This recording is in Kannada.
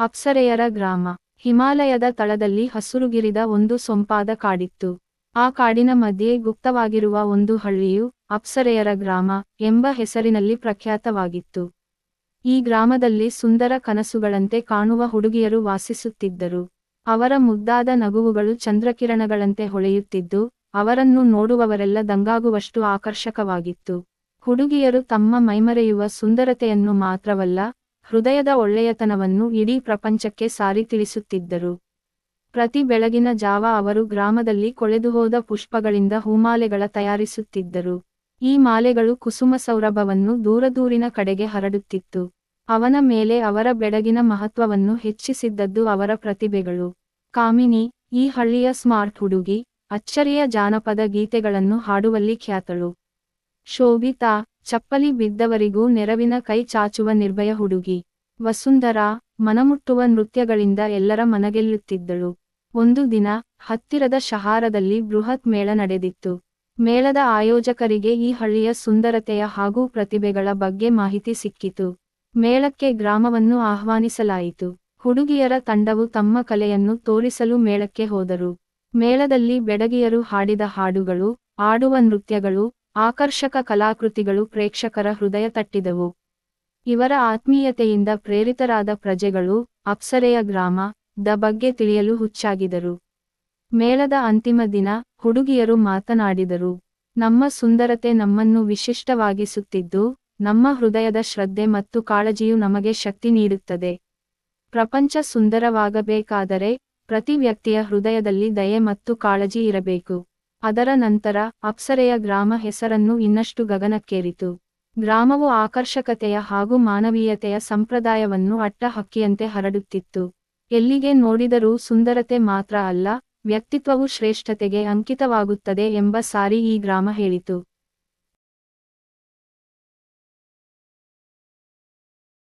ಅಪ್ಸರೆಯರ ಗ್ರಾಮ. ಹಿಮಾಲಯದ ತಳದಲ್ಲಿ ಹಸುರುಗಿರಿದ ಒಂದು ಸೊಂಪಾದ ಕಾಡಿತ್ತು. ಆ ಕಾಡಿನ ಮಧ್ಯೆ ಗುಪ್ತವಾಗಿರುವ ಒಂದು ಹಳ್ಳಿಯು ಅಪ್ಸರೆಯರ ಗ್ರಾಮ ಎಂಬ ಹೆಸರಿನಲ್ಲಿ ಪ್ರಖ್ಯಾತವಾಗಿತ್ತು. ಈ ಗ್ರಾಮದಲ್ಲಿ ಸುಂದರ ಕನಸುಗಳಂತೆ ಕಾಣುವ ಹುಡುಗಿಯರು ವಾಸಿಸುತ್ತಿದ್ದರು. ಅವರ ಮುದ್ದಾದ ನಗುವುಗಳು ಚಂದ್ರಕಿರಣಗಳಂತೆ ಹೊಳೆಯುತ್ತಿದ್ದು, ಅವರನ್ನು ನೋಡುವವರೆಲ್ಲ ದಂಗಾಗುವಷ್ಟು ಆಕರ್ಷಕವಾಗಿತ್ತು. ಹುಡುಗಿಯರು ತಮ್ಮ ಮೈಮರೆಯುವ ಸುಂದರತೆಯನ್ನು ಮಾತ್ರವಲ್ಲ ಹೃದಯದ ಒಳ್ಳೆಯತನವನ್ನು ಇಡೀ ಪ್ರಪಂಚಕ್ಕೆ ಸಾರಿ ತಿಳಿಸುತ್ತಿದ್ದರು. ಪ್ರತಿ ಬೆಳಗಿನ ಜಾವ ಅವರು ಗ್ರಾಮದಲ್ಲಿ ಕೊಳೆದುಹೋದ ಪುಷ್ಪಗಳಿಂದ ಹೂಮಾಲೆಗಳ ತಯಾರಿಸುತ್ತಿದ್ದರು. ಈ ಮಾಲೆಗಳು ಕುಸುಮ ಸೌರಭವನ್ನು ದೂರದೂರಿನ ಕಡೆಗೆ ಹರಡುತ್ತಿತ್ತು. ಅವನ ಮೇಲೆ ಅವರ ಬೆಡಗಿನ ಮಹತ್ವವನ್ನು ಹೆಚ್ಚಿಸಿದ್ದದ್ದು ಅವರ ಪ್ರತಿಭೆಗಳು. ಕಾಮಿನಿ, ಈ ಹಳ್ಳಿಯ ಸ್ಮಾರ್ಟ್ ಹುಡುಗಿ, ಅಚ್ಚರಿಯ ಜಾನಪದ ಗೀತೆಗಳನ್ನು ಹಾಡುವಲ್ಲಿ ಖ್ಯಾತಳು. ಶೋಭಿತಾ ಚಪ್ಪಲಿ ಬಿದ್ದವರಿಗೂ ನೆರವಿನ ಕೈ ಚಾಚುವ ನಿರ್ಭಯ ಹುಡುಗಿ. ವಸುಂಧರಾ, ಮನಮುಟ್ಟುವ ನೃತ್ಯಗಳಿಂದ ಎಲ್ಲರ ಮನಗೆಲ್ಲುತ್ತಿದ್ದಳು. ಒಂದು ದಿನ, ಹತ್ತಿರದ ಶಹಾರದಲ್ಲಿ ಬೃಹತ್ ಮೇಳ ನಡೆದಿತ್ತು. ಮೇಳದ ಆಯೋಜಕರಿಗೆ ಈ ಹಳ್ಳಿಯ ಸುಂದರತೆಯ ಹಾಗೂ ಪ್ರತಿಭೆಗಳ ಬಗ್ಗೆ ಮಾಹಿತಿ ಸಿಕ್ಕಿತು. ಮೇಳಕ್ಕೆ ಗ್ರಾಮವನ್ನು ಆಹ್ವಾನಿಸಲಾಯಿತು. ಹುಡುಗಿಯರ ತಂಡವು ತಮ್ಮ ಕಲೆಯನ್ನು ತೋರಿಸಲು ಮೇಳಕ್ಕೆ ಹೋದರು. ಮೇಳದಲ್ಲಿ ಬೆಡಗಿಯರು ಹಾಡಿದ ಹಾಡುಗಳು, ಆಡುವ ನೃತ್ಯಗಳು ಆಕರ್ಷಕ ಕಲಾಕೃತಿಗಳು ಪ್ರೇಕ್ಷಕರ ಹೃದಯ ತಟ್ಟಿದವು. ಇವರ ಆತ್ಮೀಯತೆಯಿಂದ ಪ್ರೇರಿತರಾದ ಪ್ರಜೆಗಳು, ಅಪ್ಸರೆಯ ಗ್ರಾಮ, ದ ಬಗ್ಗೆ ತಿಳಿಯಲು ಹುಚ್ಚಾಗಿದರು. ಮೇಳದ ಅಂತಿಮ ದಿನ ಹುಡುಗಿಯರು ಮಾತನಾಡಿದರು. ನಮ್ಮ ಸುಂದರತೆ ನಮ್ಮನ್ನು ವಿಶಿಷ್ಟವಾಗಿಸುತ್ತಿದ್ದು, ನಮ್ಮ ಹೃದಯದ ಶ್ರದ್ಧೆ ಮತ್ತು ಕಾಳಜಿಯು ನಮಗೆ ಶಕ್ತಿ ನೀಡುತ್ತದೆ. ಪ್ರಪಂಚ ಸುಂದರವಾಗಬೇಕಾದರೆ ಪ್ರತಿ ವ್ಯಕ್ತಿಯ ಹೃದಯದಲ್ಲಿ ದಯೆ ಮತ್ತು ಕಾಳಜಿ ಇರಬೇಕು. ಅದರ ನಂತರ ಅಪ್ಸರೆಯ ಗ್ರಾಮ ಹೆಸರನ್ನು ಇನ್ನಷ್ಟು ಗಗನಕ್ಕೇರಿತು. ಗ್ರಾಮವು ಆಕರ್ಷಕತೆಯ ಹಾಗೂ ಮಾನವೀಯತೆಯ ಸಂಪ್ರದಾಯವನ್ನು ಅಟ್ಟ ಹಕ್ಕಿಯಂತೆ ಹರಡುತ್ತಿತ್ತು. ಎಲ್ಲಿಗೆ ನೋಡಿದರೂ ಸುಂದರತೆ ಮಾತ್ರ ಅಲ್ಲ, ವ್ಯಕ್ತಿತ್ವವು ಶ್ರೇಷ್ಠತೆಗೆ ಅಂಕಿತವಾಗುತ್ತದೆ ಎಂಬ ಸಾರಿ ಈ ಗ್ರಾಮ ಹೇಳಿತು.